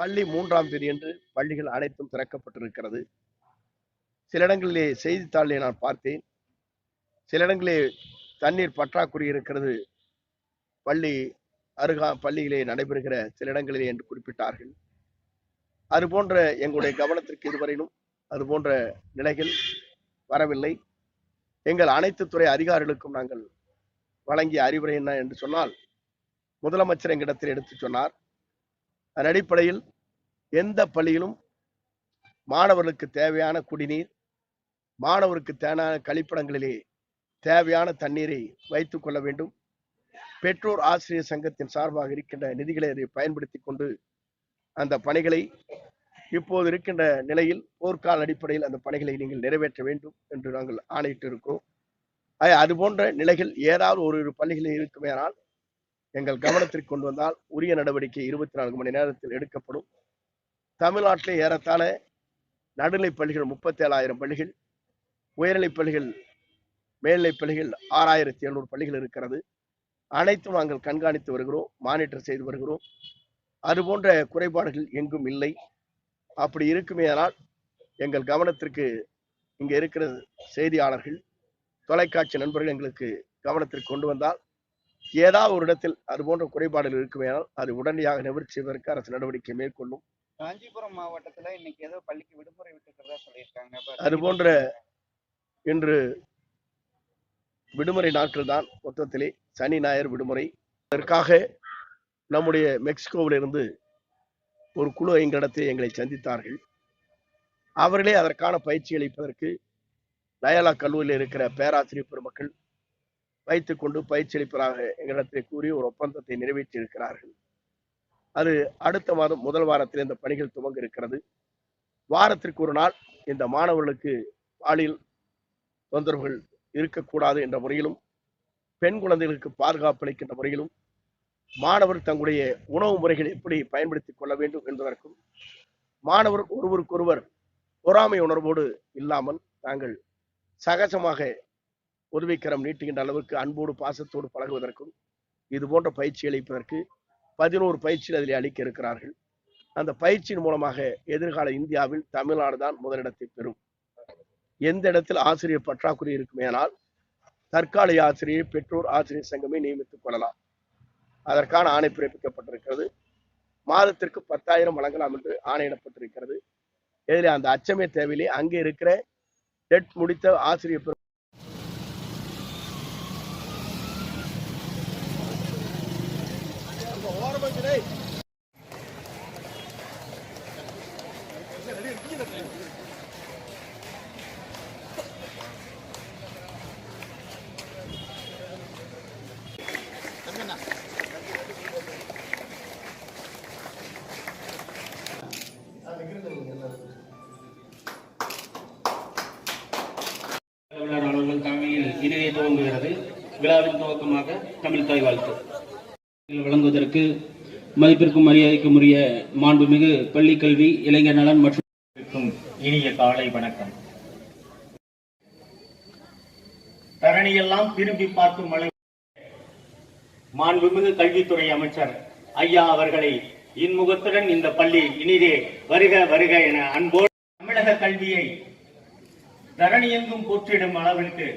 பள்ளி மூன்றாம் தேதி என்று பள்ளிகள் அனைத்தும் திறக்கப்பட்டிருக்கிறது. சில இடங்களிலே செய்தித்தாளிலே நான் பார்த்தேன். சில இடங்களிலே தண்ணீர் பற்றாக்குறை இருக்கிறது. பள்ளி அருகா பள்ளியிலே நடைபெறுகிற சில இடங்களிலே என்று குறிப்பிட்டார்கள். அது போன்ற எங்களுடைய கவனத்திற்கு இதுவரையிலும் அது போன்ற நிலைகள் வரவில்லை. எங்கள் அனைத்து துறை அதிகாரிகளுக்கும் நாங்கள் வழங்கிய அறிவுரை என்ன என்று சொன்னால் முதலமைச்சர் எங்களிடத்தில் எடுத்து சொன்னார். அதன் அடிப்படையில் எந்த பள்ளியிலும் மாணவர்களுக்கு தேவையான குடிநீர் மாணவருக்கு தேவையான கழிப்பிடங்களிலே தேவையான தண்ணீரை வைத்துக் கொள்ள வேண்டும். பெற்றோர் ஆசிரியர் சங்கத்தின் சார்பாக இருக்கின்ற நிதிகளை அதை பயன்படுத்தி கொண்டு அந்த பணிகளை இப்போது இருக்கின்ற நிலையில் போர்க்கால அடிப்படையில் அந்த பணிகளை நீங்கள் நிறைவேற்ற வேண்டும் என்று நாங்கள் ஆணையிட்டு இருக்கிறோம். அது போன்ற நிலைகள் ஏதாவது ஒரு ஒரு பள்ளிகளில் இருக்குமேனால் எங்கள் கவனத்திற்கு கொண்டு வந்தால் உரிய நடவடிக்கை இருபத்தி நான்கு மணி நேரத்தில் எடுக்கப்படும். தமிழ்நாட்டிலே ஏறத்தாழ நடுநிலைப் பள்ளிகள் முப்பத்தி ஏழாயிரம் பள்ளிகள் உயர்நிலைப் பள்ளிகள் மேல்நிலைப் பள்ளிகள் ஆறாயிரத்தி எழுநூறு பள்ளிகள் இருக்கிறது. அனைத்தும் நாங்கள் கண்காணித்து வருகிறோம் மானிட்டர் செய்து வருகிறோம். அது போன்ற குறைபாடுகள் எங்கும் இல்லை. அப்படி இருக்குமேயானால் எங்கள் கவனத்திற்கு இங்கே இருக்கிற செய்தியாளர்கள் தொலைக்காட்சி நண்பர்கள் எங்களுக்கு கவனத்திற்கு கொண்டு வந்தால் ஏதாவது ஒரு இடத்தில் அது போன்ற குறைபாடுகள் இருக்குமேயானால் அது உடனடியாக நிவர்த்தி செய்வதற்கு அரசு நடவடிக்கை மேற்கொள்ளும். காஞ்சிபுரம் மாவட்டத்துல இன்னைக்கு ஏதோ பள்ளிக்கு விடுமுறை விட்டுக்கிறதா சொல்லியிருக்காங்க. அது போன்ற இன்று விடுமுறை நாட்கள் தான் மொத்தத்திலே சனி ஞாயிறு விடுமுறை. அதற்காக நம்முடைய மெக்சிகோவில் இருந்து ஒரு குழு எங்களிடத்தை எங்களை சந்தித்தார்கள். அவர்களே அதற்கான பயிற்சி அளிப்பதற்கு லயலா கல்லூரியில் இருக்கிற பேராசிரியர் பெருமக்கள் வைத்துக் கொண்டு பயிற்சி அளிப்பதாக எங்களிடத்தை கூறி ஒரு ஒப்பந்தத்தை நிறைவேற்றி இருக்கிறார்கள் அது அடுத்த மாதம் முதல் வாரத்தில் இந்த பணிகள் துவங்க இருக்கிறது வாரத்திற்கு ஒரு நாள் இந்த மாணவர்களுக்கு பாலியல் தொந்தரவுகள் இருக்கக்கூடாது என்ற முறையிலும் பெண் குழந்தைகளுக்கு பாதுகாப்பு அளிக்கின்ற முறையிலும் மாணவர் தங்களுடைய உணவு முறைகளை எப்படி பயன்படுத்திக் கொள்ள வேண்டும் என்பதற்கும் மாணவர் ஒருவருக்கொருவர் பொறாமை உணர்வோடு இல்லாமல் தாங்கள் சகஜமாக உதவிக்கரம் நீட்டுகின்ற அளவுக்கு அன்போடு பாசத்தோடு பழகுவதற்கும் இது போன்ற பயிற்சி அளிப்பதற்கு பதினோரு பயிற்சியில் அதில் அளிக்க இருக்கிறார்கள். அந்த பயிற்சியின் மூலமாக எதிர்கால இந்தியாவில் தமிழ்நாடு தான் முதலிடத்தை பெறும். எந்த இடத்தில் ஆசிரியர் பற்றாக்குறை இருக்குமேனால் தற்காலிக ஆசிரியை பெற்றோர் ஆசிரியர் சங்கமே நியமித்துக் கொள்ளலாம். அதற்கான ஆணை பிறப்பிக்கப்பட்டிருக்கிறது. மாதத்திற்கு பத்தாயிரம் வழங்கலாம் என்று ஆணையிடப்பட்டிருக்கிறது. இதில் அந்த அச்சமே தேவையில்லை. அங்கே இருக்கிற டெட் முடித்த ஆசிரியர் பெரு- விழா தலைமையில் இணைய துவங்குகிறது. விழாவின் துவக்கமாக தமிழ் தாய் வாழ்த்து வழங்குவதற்கு மதிப்பிற்கும் மரியாதைக்கும் உரிய மாண்புமிகு பள்ளி கல்வி இளைஞர் நலன் மற்றும் இனிய காலை வணக்கம். தரணியெல்லாம் திரும்பி பார்க்கும் மலை மாண்புமிகு கல்வித்துறை அமைச்சர் ஐயா அவர்களை இன்முகத்துடன் இந்த பள்ளி இனிதே வருக வருக என அன்போடு தமிழக கல்வியை தரணியெங்கும் போற்றிடும் அளவிற்கு